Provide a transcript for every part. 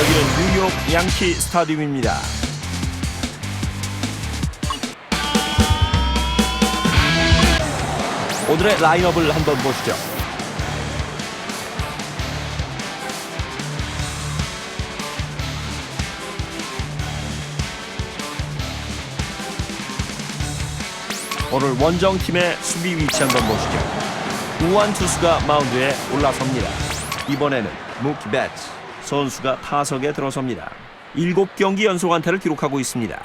여기는 뉴욕 양키 스타디움입니다. 오늘의 라인업을 한번 보시죠. 오늘 원정팀의 수비 위치 한번 보시죠. 우완 투수가 마운드에 올라섭니다. 이번에는 무키 배츠 선수가 타석에 들어섭니다. 7경기 연속 안타를 기록하고 있습니다.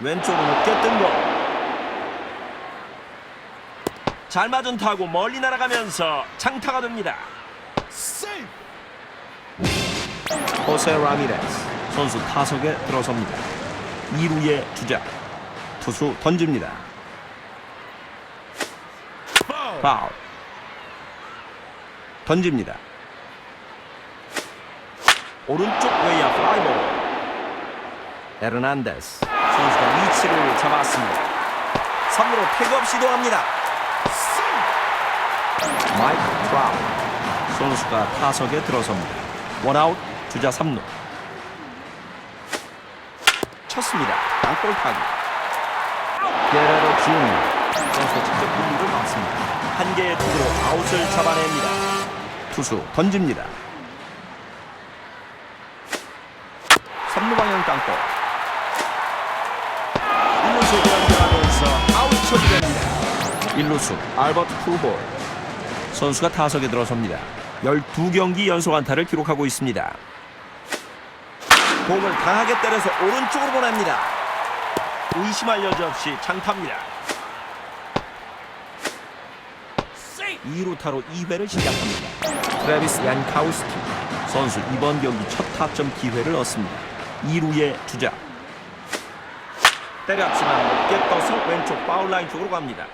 왼쪽으로 높게 뜬 거. 잘 맞은 타고 멀리 날아가면서 장타가 됩니다. 호세 라미레스 선수 타석에 들어섭니다. 2루의 주자 투수 던집니다. 파울 던집니다. 오른쪽 외야 플라이볼 에르난데스 선수가 위치를 잡았습니다. 3루로 태그업 시도합니다. 마이크 트라우 선수가 타석에 들어섭니다. 원아웃 주자 3루 쳤습니다. 땅볼 타기 게레로 주니 선수가 직접 1루를 막습니다. 한 개의 투구로 아웃을 잡아냅니다. 투수 던집니다. 3루 방향 땅볼 1루수 연결하면서 아웃 처리됩니다. 1루수 알버트 푸볼 선수가 타석에 들어섭니다. 12경기 연속 안타를 기록하고 있습니다. 공을 강하게 때려서 오른쪽으로 보냅니다. 의심할 여지 없이 장타입니다. 2루타로 2회를 시작합니다. 트래비스 얀카우스키 선수 이번 경기 첫 타점 기회를 얻습니다. 2루의 주자 때렸지만 높게 떠서 왼쪽 파울라인 쪽으로 갑니다.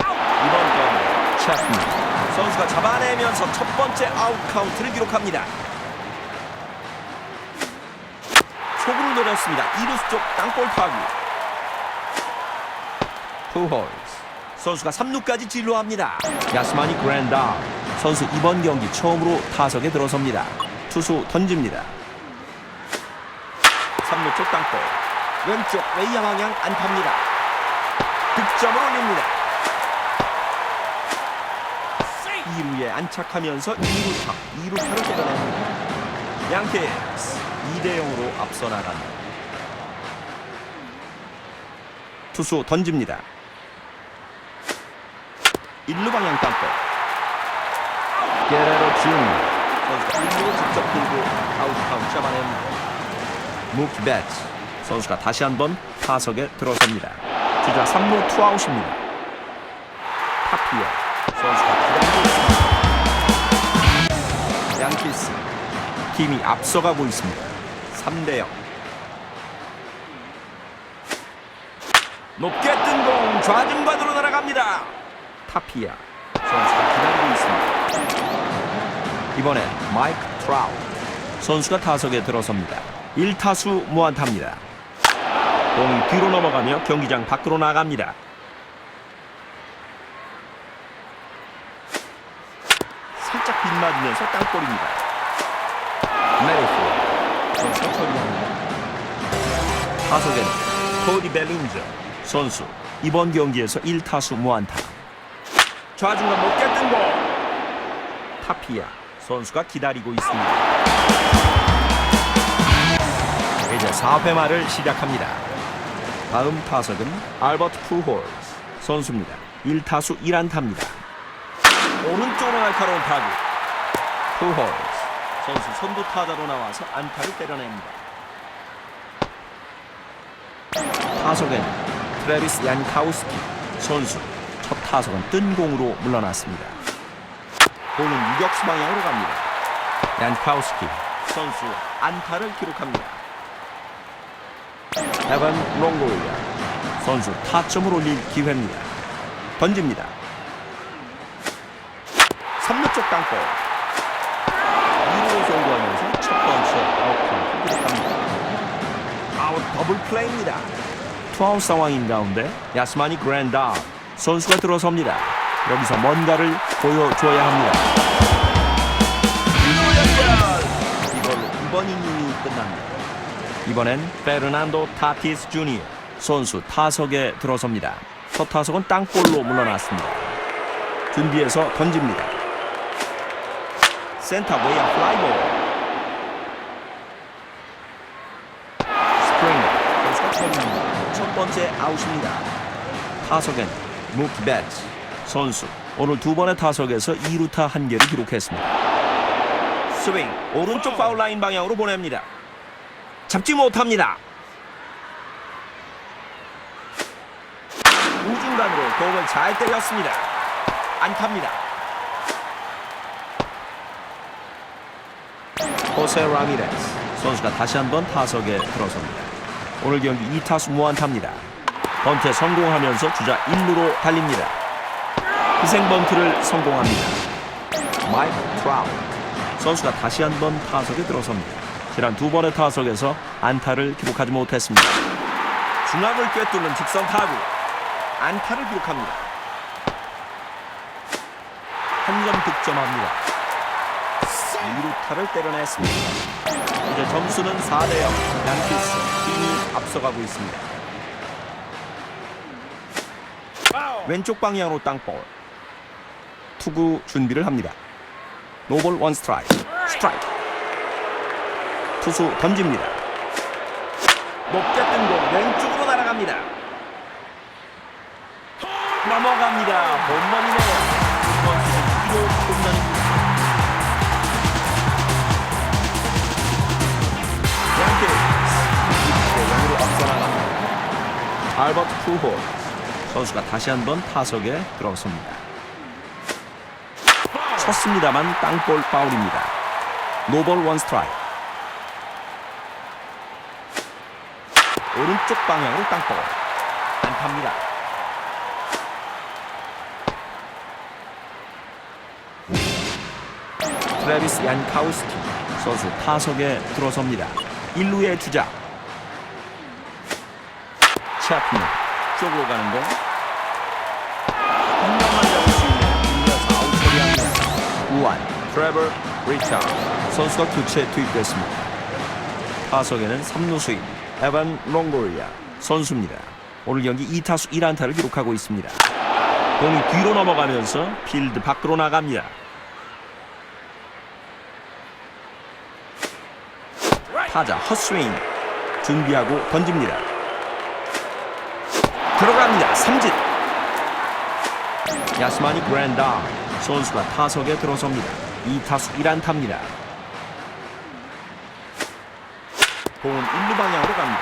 이번 경기 챕니 선수가 잡아내면서 첫 번째 아웃 카운트를 기록합니다. 초구를 노렸습니다. 2루수 쪽 땅볼 타기. 투홀스 선수가 3루까지 진로합니다. 야스마니 그랜다 선수 이번 경기 처음으로 타석에 들어섭니다. 투수 던집니다. 3루 쪽 땅볼 왼쪽 외야 방향 안타입니다. 득점을 올립니다. 2루에 안착하면서 2루타, 2루타를 때려냅니다. 양키스 2대 0으로 앞서 나갑니다. 투수 던집니다. 1루 방향 땅볼. 게레로 주니 선수가 1루로 직접 들고 아웃 카운트 잡아냅니다. 무키 배츠 선수가 다시 한번 타석에 들어섭니다. 주자 3루 투아웃입니다. 타피어 선수가 기다리고. 양키스 팀이 앞서가고 있습니다. 3대 0. 높게 뜬 공 좌중간으로 날아갑니다. 타피아 선수가 기다리고 있습니다. 이번엔 마이크 트라우 선수가 타석에 들어섭니다. 1타수 무안타입니다. 공이 뒤로 넘어가며 경기장 밖으로 나갑니다. 살짝 빗맞으면서 땅볼입니다. 메리프 선수가 처리합니다. 타석에는 코디 벨린저 선수 이번 경기에서 1타수 무안타. 좌중간 높게 뜬 공. 타피아 선수가 기다리고 있습니다. 이제 4회 말을 시작합니다. 다음 타석은 알버트 푸홀스 선수입니다. 1타수 1안타입니다. 오른쪽으로 날카로운 타구. 푸홀스 선수 선두 타자로 나와서 안타를 때려냅니다. 타석엔 트래비스 얀카우스키 선수 첫 타석은 뜬 공으로 물러났습니다. 공은 유격수 방향으로 갑니다. 얀카우스키 선수 안타를 기록합니다. 에반 롱고리아 선수 타점을 올릴 기회입니다. 던집니다. 3루 쪽 땅볼 2루로 송구하면서 첫 번째 아웃 카운트 기록합니다. 아웃 더블 플레이입니다. 투아웃 상황인 가운데 야스마니 그랜다 선수가 들어섭니다. 여기서 뭔가를 보여줘야 합니다. 이걸로 2번 이닝이 끝납니다. 이번엔 페르난도 타티스 주니어 선수 타석에 들어섭니다. 첫 타석은 땅볼로 물러났습니다. 준비해서 던집니다. 센터 모양 플라이볼. 스프링 첫 번째 아웃입니다. 타석엔 배츠 선수 오늘 두 번의 타석에서 2루타 한 개를 기록했습니다. 스윙 오른쪽 파울 라인 방향으로 보냅니다. 잡지 못합니다. 우중간으로 공을 잘 때렸습니다. 안타입니다. 호세 라미레스 선수가 다시 한번 타석에 들어섭니다. 오늘 경기 2타수 무안타입니다. 번트에 성공하면서 주자 1루로 달립니다. 희생 번트를 성공합니다. 마이크 트라우 선수가 다시 한번 타석에 들어섭니다. 지난 두 번의 타석에서 안타를 기록하지 못했습니다. 중앙을 꿰뚫는 직선 타구 안타를 기록합니다. 한 점 득점합니다. 2루타를 때려냈습니다. 이제 점수는 4대 0 양키스 팀이 앞서가고 있습니다. 왼쪽 방향으로 땅볼 투구 준비를 합니다. 노볼 원 스트라이크 스트라이크 투수 던집니다. 높게 뜬공 왼쪽으로 날아갑니다. 넘어갑니다. 1호 홈런입니다. 양키스 6대 0으로 앞서 나갑니다. 알버트 푸홀 선수가 다시 한번 타석에 들어섭니다. 쳤습니다만 땅볼 파울입니다. 노볼 원 스트라이크. 오른쪽 방향으로 땅볼. 안타입니다. 트래비스 얀카우스키 선수 타석에 들어섭니다. 1루의 주자. 차프는 쪽으로 가는 처리합니다. 우완, 트레버, 리차 선수가 교체에 투입됐습니다. 타석에는 3루 수인 에반 롱고리아 선수입니다. 오늘 경기 2타수 1안타를 기록하고 있습니다. 공이 뒤로 넘어가면서 필드 밖으로 나갑니다. 타자 헛스윙 준비하고 던집니다. 들어갑니다. 삼진. 야스마니 그랜다 선수가 타석에 들어섭니다. 2타수 1안타입니다. 공은 1루 방향으로 갑니다.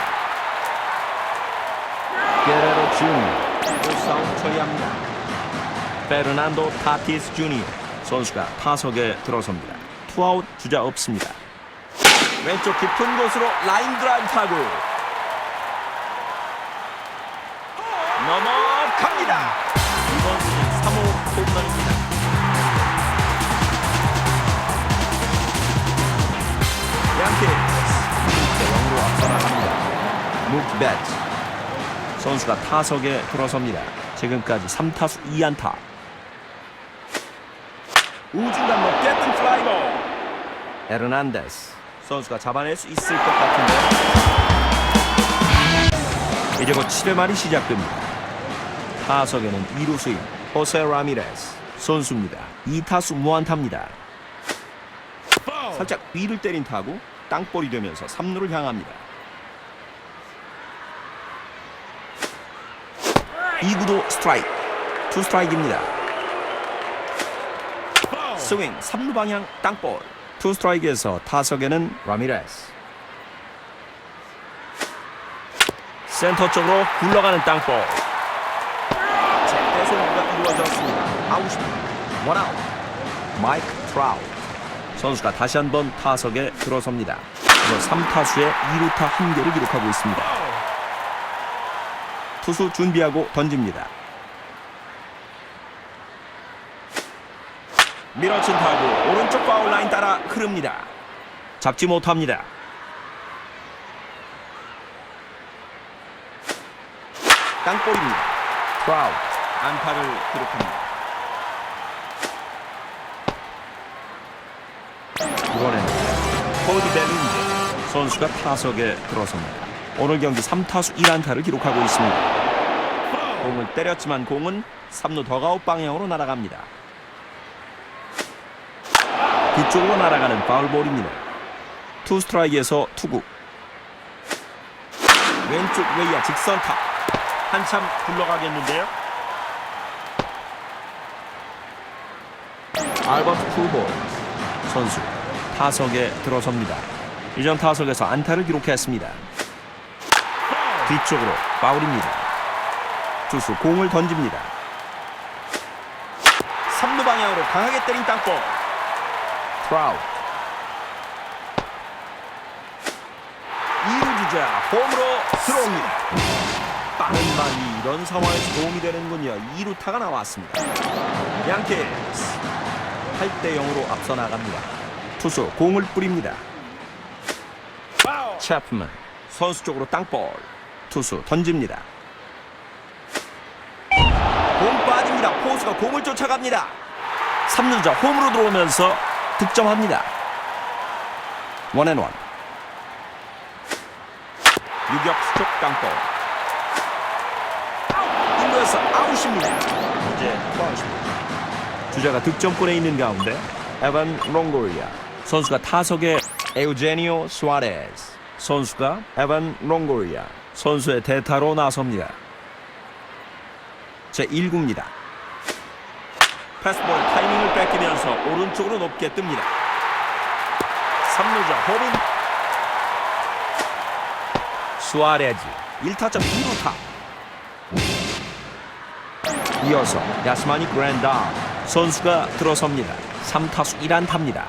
게레로 주니어 풀사운 처리합니다. 페르난도 타티스 주니어 선수가 타석에 들어섭니다. 투아웃 주자 없습니다. 왼쪽 깊은 곳으로 라인 드라이브 타구 넘어갑니다. 이번 시즌 3호 홈런입니다. 양키스 1대 0으로 앞서 나갑니다. 무키 배츠 선수가 타석에 들어섭니다. 지금까지 3타수 2안타. 우중간 높게 뜬 플라이볼. 에르난데스 선수가 잡아낼 수 있을 것 같은데 이제 곧 7회 말이 시작됩니다. 타석에는 2루수인 호세 라미레스 선수입니다. 2타수 무안타입니다. 살짝 위를 때린 타구 땅볼이 되면서 3루를 향합니다. 2구도 스트라이크 투 스트라이크입니다. 스윙 3루 방향 땅볼 투 스트라이크에서 타석에는 라미레스 센터 쪽으로 굴러가는 땅볼 이루어졌습니다. 아웃입니다 원아웃 마이크 트라우 선수가 다시 한번 타석에 들어섭니다. 이번 3타수에 2루타 1개를 기록하고 있습니다. 투수 준비하고 던집니다. 밀어친 타구 오른쪽 파울 라인 따라 흐릅니다. 잡지 못합니다. 땅볼입니다. 트라우트 안타를 기록합니다. 이번에는 코디 벨린제 선수가 타석에 들어섭니다. 오늘 경기 3타수 1안타를 기록하고 있습니다. 공을 때렸지만 공은 3루 더가웃 방향으로 날아갑니다. 뒤쪽으로 날아가는 파울볼입니다. 투 스트라이크에서 투구. 왼쪽 외야 직선타. 한참 굴러가겠는데요. 알버트 풀볼 선수 타석에 들어섭니다. 이전 타석에서 안타를 기록했습니다. 뒤쪽으로 파울입니다. 투수 공을 던집니다. 3루 방향으로 강하게 때린 땅볼. 트라우트. 2루 주자 홈으로 들어옵니다. 빠른 발이 이런 상황에서 도움이 되는군요. 2루타가 나왔습니다. 양키스 8대 0으로 앞서 나갑니다. 투수 공을 뿌립니다. 채프만 선수 쪽으로 땅볼. 투수 던집니다. 공 빠집니다. 포수가 공을 쫓아갑니다. 3루자 홈으로 들어오면서 득점합니다. 원앤원. 유격수 쪽 땅볼. 인도에서 아웃입니다. 이제 투아웃입니다. 주자가 득점권에 있는 가운데 에반 롱고리아 선수가 타석에 에우제니오 수아레스 선수가 에반 롱고리아 선수의 대타로 나섭니다. 제 1구입니다. 패스볼 타이밍을 뺏기면서 오른쪽으로 높게 뜹니다. 3루자 호민 수아레즈 1타점 2루타 이어서 야스마니 그랜다 선수가 들어섭니다. 3타수 1안타입니다.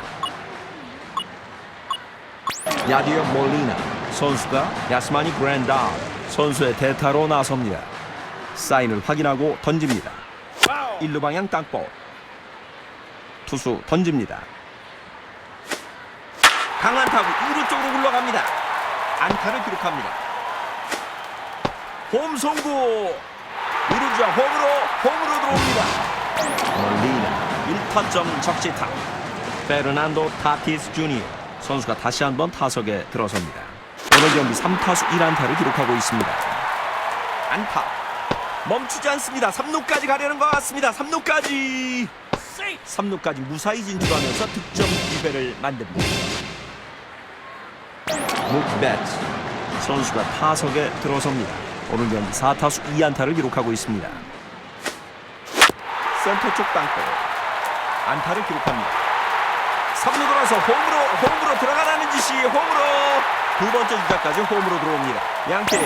야디오 몰리나 선수가 야스마니 그랜다 선수의 대타로 나섭니다. 사인을 확인하고 던집니다. 1루 방향 땅볼 투수 던집니다. 강한 타구 2루 쪽으로 굴러갑니다. 안타를 기록합니다. 홈 송구 2루자 홈으로 홈으로 들어옵니다. 몰리나 1타점 적시타 페르난도 타티스 주니어 선수가 다시 한번 타석에 들어섭니다. 오늘 경기 3타수 1안타를 기록하고 있습니다. 안타 멈추지 않습니다. 3루까지 가려는 것 같습니다. 3루까지 3루까지 무사히 진출하면서 득점 기회를 만듭니다. 무키 배츠 선수가 타석에 들어섭니다. 오늘 경기 4타수 2안타를 기록하고 있습니다. 센터 쪽 땅볼 안타를 기록합니다. 3루 돌아서 홈으로 홈으로 들어가라는 짓이 홈으로 두 번째 주자까지 홈으로 들어옵니다. 양키스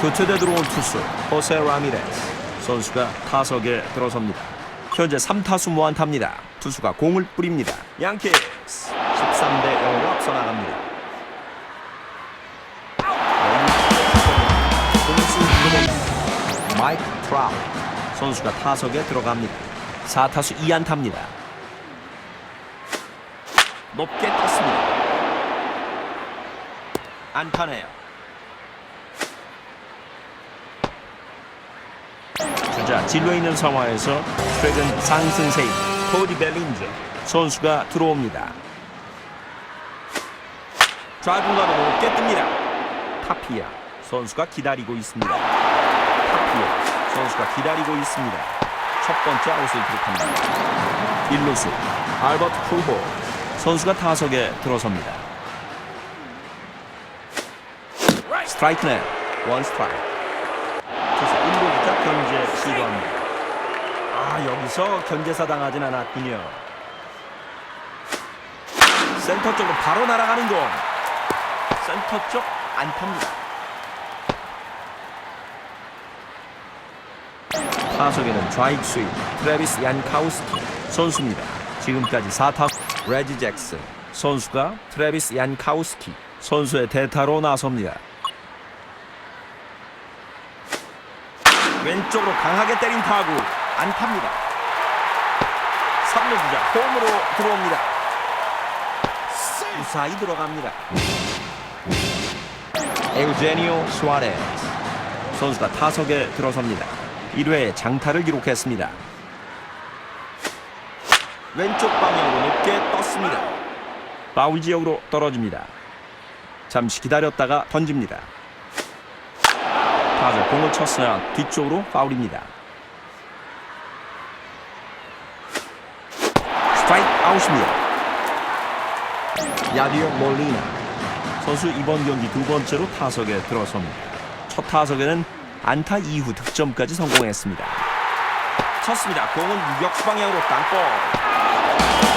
교체돼 들어온 투수 호세 라미레스 선수가 타석에 들어섭니다. 현재 3타수 무안타입니다. 투수가 공을 뿌립니다. 양키스 13대 0으로 앞서 나갑니다. 공수 이동입니다. 마이크 트라우 선수가 타석에 들어갑니다. 4타수 2안타입니다. 높게 떴습니다. 안타네요. 주자 진로 있는 상황에서 최근 상승세인 코디 벨린저 선수가 들어옵니다. 좌중간으로 높게 뜹니다. 타피아 선수가 기다리고 있습니다. 타피아 선수가 기다리고 있습니다. 첫 번째 아웃을 기록합니다. 일루수 알버트 풀호 선수가 타석에 들어섭니다. 스트라이크네 원 스트라이크. 투수 1루부터 견제 시도합니다. 아 여기서 견제사 당하진 않았군요. 센터 쪽으로 바로 날아가는 공. 센터 쪽 안타입니다. 타석에는 좌익 수입 트래비스 얀카우스키 선수입니다. 지금까지 4타 레지 잭슨 선수가 트래비스 얀카우스키 선수의 대타로 나섭니다. 왼쪽으로 강하게 때린 타구 안타입니다. 3루 주자 홈으로 들어옵니다. 무사히 들어갑니다. 에우제니오 수아레스 선수가 타석에 들어섭니다. 1회에 장타를 기록했습니다. 왼쪽 방향으로 높게 떴습니다. 파울 지역으로 떨어집니다. 잠시 기다렸다가 던집니다. 타자 공을 쳤으나 뒤쪽으로 파울입니다. 스트라이크 아웃입니다. 야디어 몰리나 선수 이번 경기 두 번째로 타석에 들어섭니다. 첫 타석에는 안타 이후 득점까지 성공했습니다. 쳤습니다. 공은 역방향으로 땅볼.